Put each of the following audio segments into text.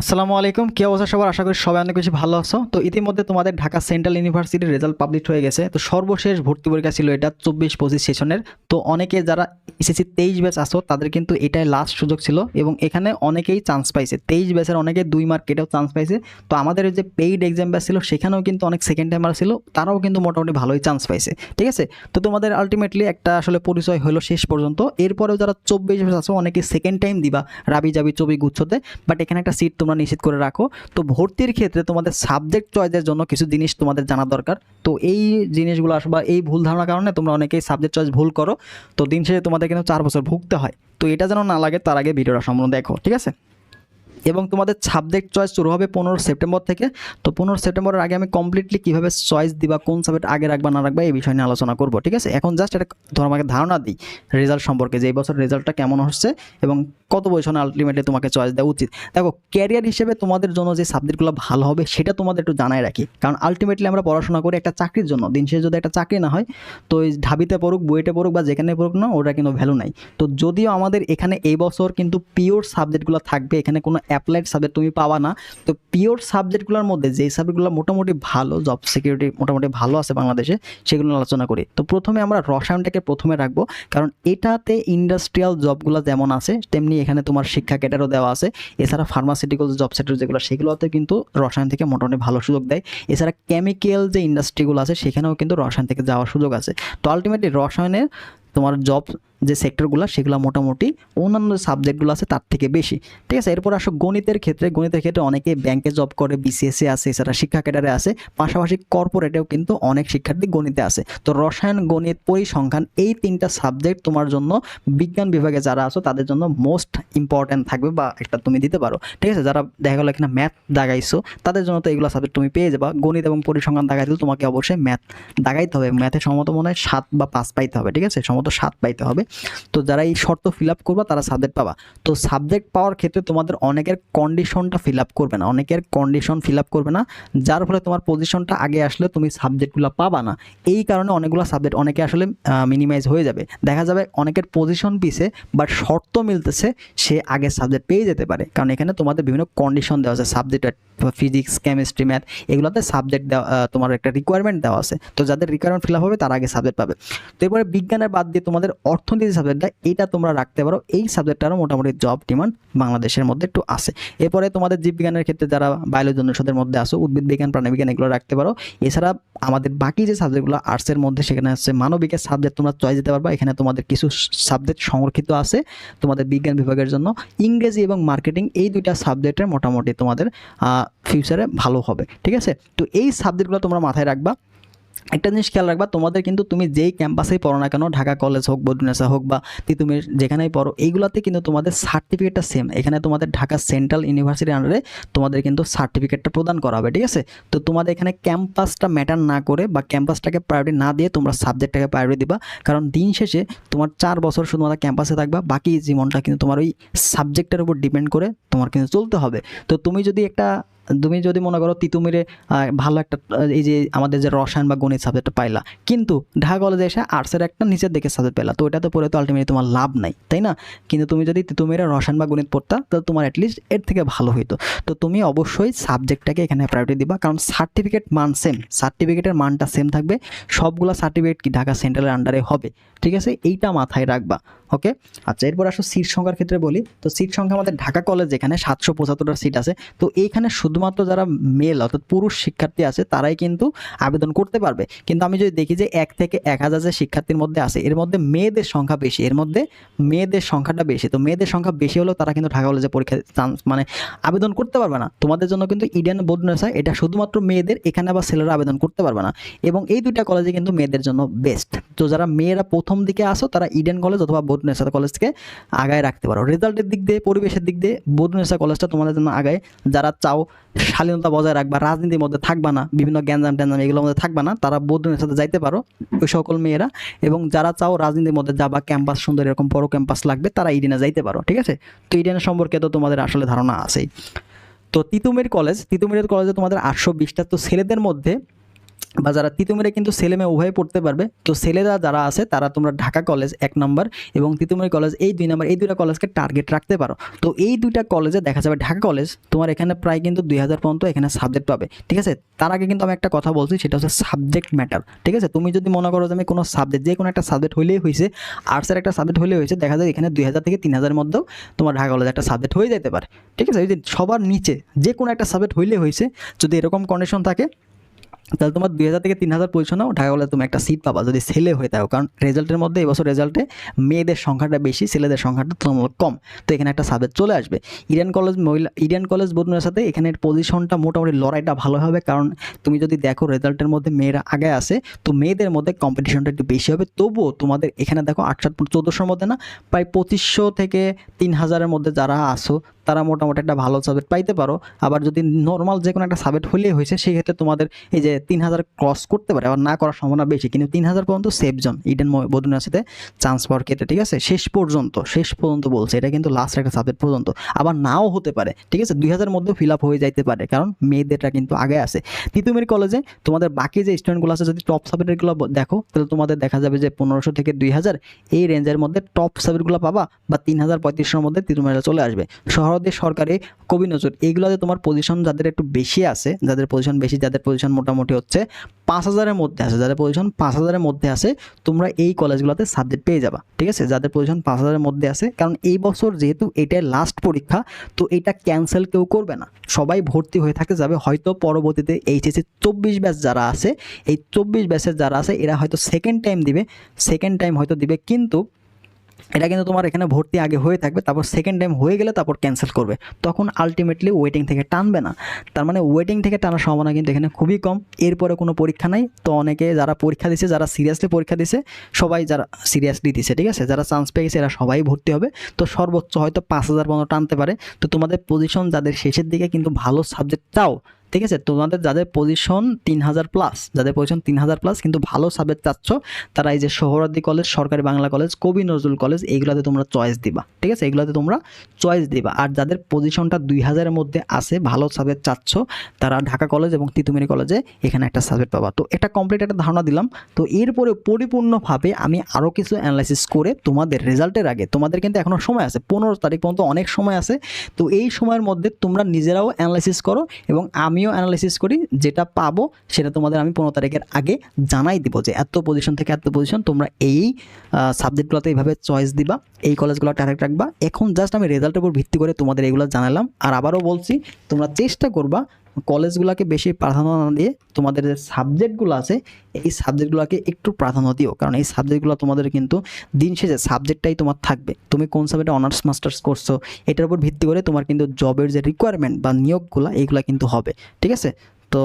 আসসালামু আলাইকুম। কি অবস্থা সবার? আশা করি সবাই অনেক বেশি ভালো আছো। তো ইতিমধ্যে তোমাদের ঢাকা সেন্ট্রাল ইউনিভার্সিটির রেজাল্ট পাবলিশ হয়ে গেছে। তো সর্বশেষ ভর্তি পরীক্ষা ছিল এটা চব্বিশ পঁচিশ সেশনের। তো অনেকে যারা এসএসসি তেইশ ব্যাচ আসো তাদের কিন্তু এটাই লাস্ট সুযোগ ছিল এবং এখানে অনেকেই চান্স পাইছে। তেইশ ব্যাচের অনেকে দুই মার্ক কেটেও চান্স পাইছে। তো আমাদের যে পেইড এক্সাম ব্যাচ ছিল, সেখানেও কিন্তু অনেক সেকেন্ড টাইমার ছিল। তারাও কিন্তু মোটামুটি ভালোই চান্স পাইছে। ঠিক আছে? তো তোমাদের আলটিমেটলি একটা আসলে পরিচয় হলো শেষ পর্যন্ত। এরপরেও যারা চব্বিশ ব্যাচ আছো, অনেকে সেকেন্ড টাইম দিবা রাবি যাবি চবি গুচ্ছতে। বাট এখানে একটা সিট তোমরা নিশ্চিত করে রাখো। তো ভর্তির ক্ষেত্রে তোমাদের সাবজেক্ট চয়েসের জন্য কিছু জিনিস তোমাদের জানা দরকার। তো এই জিনিসগুলো বা এই ভুল ধারণার কারণে তোমরা অনেকেই সাবজেক্ট চয়েস ভুল করো। তো দিন শেষে তোমাদের কিন্তু চার বছর ভুগতে হয়। তো এটা যেন না লাগে, তার আগে ভিডিওটা সম্পূর্ণ দেখো, ঠিক আছে? এবং তোমাদের সাবজেক্ট চয়েস শুরু হবে পনেরো সেপ্টেম্বর থেকে। তো পনেরো সেপ্টেম্বরের আগে আমি কমপ্লিটলি কীভাবে চয়েস দিবা, কোন সাবজেক্ট আগে রাখবা, না রাখবা, এই বিষয় নিয়ে আলোচনা করব, ঠিক আছে? এখন জাস্ট এটা ধর আমাকে ধারণা দিই রেজাল্ট সম্পর্কে যে এই বছর রেজাল্টটা কেমন হচ্ছে এবং কত পজিশনে আলটিমেটলি তোমাকে চয়েস দেওয়া উচিত। দেখো ক্যারিয়ার হিসেবে তোমাদের জন্য যে সাবজেক্টগুলো ভালো হবে সেটা তোমাদের একটু জানাই রাখি। কারণ আলটিমেটলি আমরা পড়াশোনা করি একটা চাকরির জন্য। দিন শেষে যদি একটা চাকরি না হয়, তো এই ঢাবিতে পড়ুক, বুয়েটে পড়ুক বা যেখানে পড়ুক না, ওটা কিন্তু ভ্যালু নাই। তো যদিও আমাদের এখানে এই বছর কিন্তু পিওর সাবজেক্টগুলো থাকবে, এখানে কোনো অ্যাপ্লাইড সাবজেক্ট তুমি পাবা না। তো পিওর সাবজেক্টগুলোর মধ্যে যেই সাবজেক্টগুলো মোটামুটি ভালো জব সিকিউরিটি মোটামুটি ভালো আছে বাংলাদেশে, সেগুলো আলোচনা করি। তো প্রথমে আমরা রসায়নটাকে প্রথমে রাখব, কারণ এটাতে ইন্ডাস্ট্রিয়াল জবগুলো যেমন আছে, তেমনি এখানে তোমার শিক্ষা ক্যাটারও দেওয়া আছে। এছাড়া ফার্মাসিউটিক্যাল জব সেক্টর যেগুলো, সেগুলোতে কিন্তু রসায়ন থেকে মোটামুটি ভালো সুযোগ দেয়। এছাড়া কেমিক্যাল যে ইন্ডাস্ট্রিগুলো আছে, সেখানেও কিন্তু রসায়ন থেকে যাওয়ার সুযোগ আছে। তো আলটিমেটলি রসায়নের তোমার জব যে সেক্টরগুলো সেগুলো মোটামুটি অন্যান্য সাবজেক্টগুলো আছে তার থেকে বেশি। ঠিক আছে, এরপর আসো গণিতের ক্ষেত্রে। গণিতের ক্ষেত্রে অনেকে ব্যাংকে জব করে বিসিএসএ আছে, এছাড়া শিক্ষা ক্যাডারে আছে। পাশাপাশি কর্পোরেটেও কিন্তু অনেক শিক্ষার্থী গণিতে আছে। তো রসায়ন, গণিত, পরিসংখ্যান, এই তিনটা সাবজেক্ট তোমার জন্য বিজ্ঞান বিভাগে যারা আছো, তাদের জন্য মোস্ট ইম্পর্ট্যান্ট থাকবে বা একটা তুমি দিতে পারো। ঠিক আছে, যারা দেখা গেলো এখানে ম্যাথ দাগাইছো, তাদের জন্য তো এগুলো সাবজেক্ট তুমি পেয়ে যাবা। গণিত এবং পরিসংখ্যান দাগাই দিলে তোমাকে অবশ্যই ম্যাথ দাগাইতে হবে। ম্যাথে সম্মত মনে হয় সাত বা পাঁচ পাইতে হবে। ঠিক আছে সম্মত সাত পাইতে হবে। তো যারা এই শর্ত ফিল আপ করবা, তারা সাবজেক্ট পাবা। তো সাবজেক্ট পাওয়ার ক্ষেত্রে তোমাদের অনেকের কন্ডিশনটা ফিল আপ করবে না। অনেকের কন্ডিশন ফিল আপ করবে না, যার ফলে তোমার পজিশনটা আগে আসলে তুমি সাবজেক্টগুলো পাবা না। এই কারণে অনেকগুলো সাবজেক্ট অনেকে আসলে মিনিমাইজ হয়ে যাবে। দেখা যাবে অনেকের পজিশন পিছে বাট শর্ত মিলতেছে সে আগে সাবজেক্ট পেয়ে যেতে পারে। কারণ এখানে তোমাদের বিভিন্ন কন্ডিশন দেওয়া আছে। সাবজেক্টের ফিজিক্স কেমিস্ট্রি ম্যাথ এগুলোতে সাবজেক্ট দেওয়া তোমার একটা রিকোয়ারমেন্ট দেওয়া আছে। তো যাদের রিকোয়ারমেন্ট ফিল আপ হবে, তারা আগে সাবজেক্ট পাবে। তো এবারে বিজ্ঞানের বাদ দিয়ে তোমাদের অর্থনীতি সাবজেক্টটা এটা তোমরা রাখতে পারো। এই সাবজেক্টটারও মোটামুটি জব ডিমান্ড বাংলাদেশের মধ্যে একটু আছে। এরপরে তোমাদের জীববিজ্ঞানের ক্ষেত্রে যারা বায়োলজি অনুষদের মধ্যে আসো, উদ্ভিদ বিজ্ঞান প্রাণীবিজ্ঞান এগুলো রাখতে পারো। এছাড়া আমাদের বাকি যে সাবজেক্টগুলো আর্টসের মধ্যে, সেখানে হচ্ছে মানবিকের সাবজেক্ট তোমরা চয়েস দিতে পারবা। এখানে তোমাদের কিছু সাবজেক্ট সংরক্ষিত আছে তোমাদের বিজ্ঞান বিভাগের জন্য। ইংরেজি এবং মার্কেটিং এই দুইটা সাবজেক্টের মোটামুটি তোমাদের ফিউচারে ভালো হবে। ঠিক আছে? তো এই সাবজেক্টগুলো তোমরা মাথায় রাখবা। একটা জিনিস খেয়াল রাখবা, তোমাদের কিন্তু তুমি যেই ক্যাম্পাসেই পড়ো না কেন, ঢাকা কলেজ হোক বদুনেসা হোক বা তিতুমির যেখানেই পড়ো, এইগুলোতে কিন্তু তোমাদের সার্টিফিকেটটা সেম এখানে তোমাদের ঢাকা সেন্ট্রাল ইউনিভার্সিটির আন্ডারে তোমাদের কিন্তু সার্টিফিকেটটা প্রদান করা হবে, ঠিক আছে? তো তোমাদের এখানে ক্যাম্পাসটা ম্যাটার না করে বা ক্যাম্পাসটাকে প্রায়োরিটি না দিয়ে তোমরা সাবজেক্টটাকে প্রায়োরিটি দিবা, কারণ দিন শেষে তোমার চার বছর শুধুমাত্র ক্যাম্পাসে থাকবা, বাকি জীবনটা কিন্তু তোমার ওই সাবজেক্টের উপর ডিপেন্ড করে তোমার কিন্তু চলতে হবে। তো তুমি যদি একটা তুমি যদি মনে করো তিতুমিরে ভালো একটা এই যে আমাদের যে রসায়ন বা গণিত সাবজেক্টটা পাইলা, কিন্তু ঢাকা কলেজে এসে আর্টসের একটা নিচের দিকে সাবজেক্ট পেলা, তো ওটাতে পড়ে তো আলটিমেটলি তোমার লাভ নাই, তাই না? কিন্তু তুমি যদি তিতুমিরে রসায়ন বা গণিত পড়তা তাহলে তোমার অ্যাটলিস্ট এর থেকে ভালো হইতো। তো তুমি অবশ্যই সাবজেক্টটাকে এখানে প্রায়োরিটি দিবা, কারণ সার্টিফিকেট মান সেম সার্টিফিকেটের মানটা সেম থাকবে, সবগুলো সার্টিফিকেট কি ঢাকা সেন্ট্রালের আন্ডারে হবে, ঠিক আছে? এইটা মাথায় রাখবা। ওকে আচ্ছা এরপর আসো সিট সংখ্যার ক্ষেত্রে বলি। তো সিট সংখ্যা আমাদের ঢাকা কলেজ যেখানে সাতশো পঁচাত্তরটা সিট আছে। তো এইখানে শুধুমাত্র যারা মেল অর্থাৎ পুরুষ শিক্ষার্থী আছে, তারাই কিন্তু আবেদন করতে পারবে। কিন্তু আমি যদি দেখি যে এক থেকে এক হাজার যে শিক্ষার্থীর মধ্যে আছে, এর মধ্যে মেয়েদের সংখ্যা বেশি, এর মধ্যে মেয়েদের সংখ্যাটা বেশি। তো মেয়েদের সংখ্যা বেশি হলেও তারা কিন্তু ঢাকা কলেজে পরীক্ষা চান্স মানে আবেদন করতে পারবে না। তোমাদের জন্য কিন্তু ইডেন বোর্ডনেসা এটা শুধুমাত্র মেয়েদের, এখানে আবার ছেলেরা আবেদন করতে পারবে না। এবং এই দুইটা কলেজে কিন্তু মেয়েদের জন্য বেস্ট তো যারা মেয়েরা প্রথম দিকে আসো, তারা ইডেন কলেজ অথবা বোর্ডনেসা কলেজ থেকে আগায় রাখতে পারো। রেজাল্টের দিক দিয়ে, পরিবেশের দিক দিয়ে বোর্ডনেসা কলেজটা তোমাদের জন্য আগায়। যারা চাও শালীনতা বজায় রাখবা, রাজনীতির মধ্যে থাকবা না, বিভিন্ন গ্যাঞ্জাম ট্যাঞ্জাম এগুলোর মধ্যে থাকবা না, তারা বোর্ডনের সাথে যাইতে পারো, ওই সকল মেয়েরা। এবং যারা চাও রাজনীতির মধ্যে যাবা ক্যাম্পাস সুন্দর এরকম বড় ক্যাম্পাস লাগবে, তারা ইডেনে যাইতে পারো, ঠিক আছে? তো ইডেনের সম্পর্কে তো তোমাদের আসলে ধারণা আছেই। তো তিতুমির কলেজ তিতুমিরের কলেজে তোমাদের আটশো বিশটা তো ছেলেদের মধ্যে বা যারা তিতুমিরে কিন্তু ছেলে মেয়ে উভয় পড়তে পারবে। তো ছেলেরা যারা আছে, তারা তোমরা ঢাকা কলেজ এক নম্বর এবং তিতুমির কলেজ এই দুই নম্বর, এই দুইটা কলেজকে টার্গেট রাখতে পারো। তো এই দুইটা কলেজে দেখা যাবে ঢাকা কলেজ তোমার এখানে প্রায় কিন্তু দুই হাজার পর্যন্ত এখানে সাবজেক্ট পাবে। ঠিক আছে? তার আগে কিন্তু আমি একটা কথা বলছি, সেটা হচ্ছে সাবজেক্ট ম্যাটার ঠিক আছে? তুমি যদি মনে করো যে আমি কোনো সাবজেক্ট যে কোনো একটা সাবজেক্ট হলেই হয়েছে আর্টসের একটা সাবজেক্ট হলেই হয়েছে দেখা যায় এখানে দুই হাজার থেকে তিন হাজারের মধ্যেও তোমার ঢাকা কলেজ একটা সাবজেক্ট হয়ে যেতে পারে। ঠিক আছে? ওই যে সবার নিচে যে কোনো একটা সাবজেক্ট হইলে হয়েছে যদি এরকম কন্ডিশন থাকে তাহলে তোমার দুই হাজার থেকে তিন হাজার পজিশনেও ঢাকা কলেজে তুমি একটা সিট পাবা যদি ছেলে হয়ে থাকো। কারণ রেজাল্টের মধ্যে এবছর রেজাল্টে মেয়েদের সংখ্যাটা বেশি, ছেলেদের সংখ্যাটা তুলনামূলক কম। তো এখানে একটা সাবজেক্ট চলে আসবে। ইডেন কলেজ মহিলা ইডেন কলেজ বদুনের সাথে এখানে পজিশনটা মোটামুটি লড়াইটা ভালো হবে। কারণ তুমি যদি দেখো রেজাল্টের মধ্যে মেয়েরা আগে আসে, তো মেয়েদের মধ্যে কম্পিটিশনটা একটু বেশি হবে। তবুও তোমাদের এখানে দেখো আটশো চোদ্দোশোর মধ্যে না, প্রায় পঁচিশশো থেকে তিন হাজারের মধ্যে যারা আসো তারা মোটামুটি একটা ভালো সাবজেক্ট পাইতে পারো। আবার যদি নর্মাল যে কোনো একটা সাবজেক্ট হলেই হয়েছে সেই ক্ষেত্রে তোমাদের এই যে তিন হাজার ক্রস করতে পারে, আবার না করার সম্ভাবনা বেশি। কিন্তু তিন হাজার পর্যন্ত সেফ জন ইডেন বদুন সাথে চান্স পাওয়ার ক্ষেত্রে, ঠিক আছে? শেষ পর্যন্ত শেষ পর্যন্ত বলছে, এটা কিন্তু লাস্ট একটা সাবজেক্ট পর্যন্ত। আবার নাও হতে পারে, ঠিক আছে? দুই হাজার মধ্যেও ফিল আপ হয়ে যাইতে পারে, কারণ মেয়েদেরটা কিন্তু আগে আছে। তিতুমির কলেজে তোমাদের বাকি যে স্টুডেন্টগুলো আছে, যদি টপ সাবজেক্টগুলো দেখো, তাহলে তোমাদের দেখা যাবে যে পনেরোশো থেকে দুই হাজার, এই রেঞ্জের মধ্যে টপ সাবজেক্টগুলো পাবা, বা তিন হাজার পঁয়ত্রিশশোর মধ্যে তিতুমিরা চলে আসবে। শহরদের সরকারি কবি নজর এইগুলোতে তোমার পজিশন যাদের একটু বেশি আছে, যাদের পজিশন বেশি, যাদের পজিশন মোটামুটি হচ্ছে পাঁচ হাজারের মধ্যে আছে, যাদের পজিশন পাঁচ হাজারের মধ্যে আছে, তোমরা এই কলেজগুলোতে সাবজেক্ট পেয়ে যাবা, ঠিক আছে? যাদের পজিশন পাঁচ হাজারের মধ্যে আছে, কারণ এই বছর যেহেতু এটাই লাস্ট পরীক্ষা, তো এটা ক্যান্সেল কেউ করবে না। সবাই ভর্তি হয়ে থাকে যাবে, হয়তো পরবর্তীতে এইচএসসি চব্বিশ ব্যাচ যারা আছে, এই চব্বিশ ব্যাচের যারা আছে, এরা হয়তো সেকেন্ড টাইম দিবে সেকেন্ড টাইম হয়তো দিবে, কিন্তু এটা কিন্তু তোমার এখানে ভর্তি আগে হয়ে থাকবে, তারপর সেকেন্ড টাইম হয়ে গেলে তারপর ক্যান্সেল করবে। তখন আলটিমেটলি ওয়েটিং থেকে টানবে না। তার মানে ওয়েটিং থেকে টানার সম্ভাবনা কিন্তু এখানে খুবই কম। এরপরে কোনো পরীক্ষা নাই। তো অনেকে যারা পরীক্ষা দিছে, যারা সিরিয়াসলি পরীক্ষা দিছে, সবাই যারা সিরিয়াসলি দিছে, ঠিক আছে? যারা চান্স পেয়ে গেছে, এরা সবাই ভর্তি হবে। তো সর্বোচ্চ হয়তো পাঁচ হাজার পর্যন্ত টানতে পারে। তো তোমাদের পজিশন যাদের শেষের দিকে কিন্তু ভালো সাবজেক্ট চাও ঠিক আছে, তোমাদের যাদের পজিশন তিন হাজার প্লাস যাদের পজিশন তিন হাজার প্লাস কিন্তু ভালো সাবজেক্ট চাচ্ছ, তারা এই যে সোহরাদি কলেজ সরকারি বাংলা কলেজ কবি নজরুল কলেজ এইগুলোতে তোমরা চয়েস দিবা। ঠিক আছে এগুলোতে তোমরা চয়েস দিবা। আর যাদের পজিশনটা দুই হাজারের মধ্যে আছে, ভালো সাবজেক্ট চাচ্ছ, তারা ঢাকা কলেজ এবং তিতুমিরি কলেজে এখানে একটা সাবজেক্ট পাবা। তো এটা কমপ্লিট একটা ধারণা দিলাম। তো এরপরে পরিপূর্ণভাবে আমি আরও কিছু অ্যানালাইসিস করে তোমাদের রেজাল্টের আগে, তোমাদের কিন্তু এখনও সময় আছে, পনেরো তারিখ পর্যন্ত অনেক সময় আছে, তো এই সময়ের মধ্যে তোমরা নিজেরাও অ্যানালাইসিস করো এবং আমিও অ্যানালাইসিস করি, যেটা পাবো সেটা তোমাদের আমি পনেরো তারিখের আগে জানাই দিব যে এত পজিশন থেকে এত পজিশন তোমরা এই সাবজেক্টগুলোতে এইভাবে চয়েস দিবা, এই কলেজগুলো টার্গেট রাখবা। এখন জাস্ট আমি রেজাল্টের উপর ভিত্তি করে তোমাদের এগুলো জানালাম। আর আবারও বলছি, তোমরা চেষ্টা করবা কলেজগুলোকে বেশি প্রাধান্য না দিয়ে তোমাদের যে সাবজেক্টগুলো আছে, এই সাবজেক্টগুলোকে একটু প্রাধান্য দিও। কারণ এই সাবজেক্টগুলো তোমাদের কিন্তু দিন শেষে সাবজেক্টটাই তোমার থাকবে। তুমি কোন সাবজেক্টে অনার্স মাস্টার্স করছ, এটার উপর ভিত্তি করে তোমার কিন্তু জবের যে রিকোয়ারমেন্ট বা নিয়োগগুলো, এইগুলো কিন্তু হবে। ঠিক আছে? তো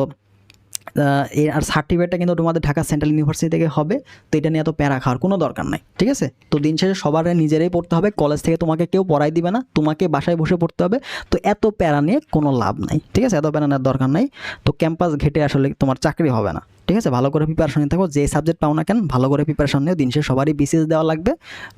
এর আর সার্টিফিকেটটা কিন্তু তোমাদের ঢাকা সেন্ট্রাল ইউনিভার্সিটি থেকে হবে, তো এটা নিয়ে এত প্যারা খাওয়ার কোনো দরকার নাই, ঠিক আছে? তো দিন শেষে সবার নিজেরাই পড়তে হবে কলেজ থেকে তোমাকে কেউ পড়াই দিবে না, তোমাকে বাসায় বসে পড়তে হবে, তো এত প্যারা নিয়ে কোনো লাভ নাই, ঠিক আছে? এত প্যারা নেওয়ার দরকার নাই, তো ক্যাম্পাস ঘেটে আসলে তোমার চাকরি হবে না। ঠিক আছে? ভালো করে প্রিপারেশন নিয়ে থাকো। যে সাবজেক্ট পাও না কেন, ভালো করে প্রিপারেশন নিও। দিন শেষে সবারই বিসিএস দেওয়া লাগবে।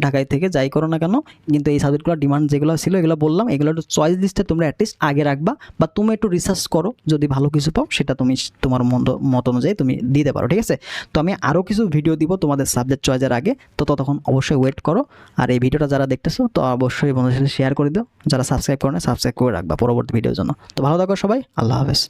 ঢাকায় থেকে যাই করো না কেন, কিন্তু এই সাবজেক্টগুলো ডিমান্ড যেগুলো ছিল, এগুলো বললাম। এগুলো একটু চয়েস লিস্টে তোমরা অ্যাটলিস্ট আগে রাখবা বা তুমি একটু রিসার্চ করো। যদি ভালো কিছু পাও, সেটা তুমি তোমার মত মত অনুযায়ী তুমি দিতে পারো, ঠিক আছে? তো আমি আরও কিছু ভিডিও দিব তোমাদের সাবজেক্ট চয়েসের আগে। তো ততক্ষণ অবশ্যই ওয়েট করো। আর এই ভিডিওটা যারা দেখতেছো, তো অবশ্যই বন্ধুদের সাথে শেয়ার করে দিও। যারা সাবস্ক্রাইব করে না সাবস্ক্রাইব করে রাখবা পরবর্তী ভিডিওর জন্য। তো ভালো থাকো সবাই। আল্লাহ হাফেজ।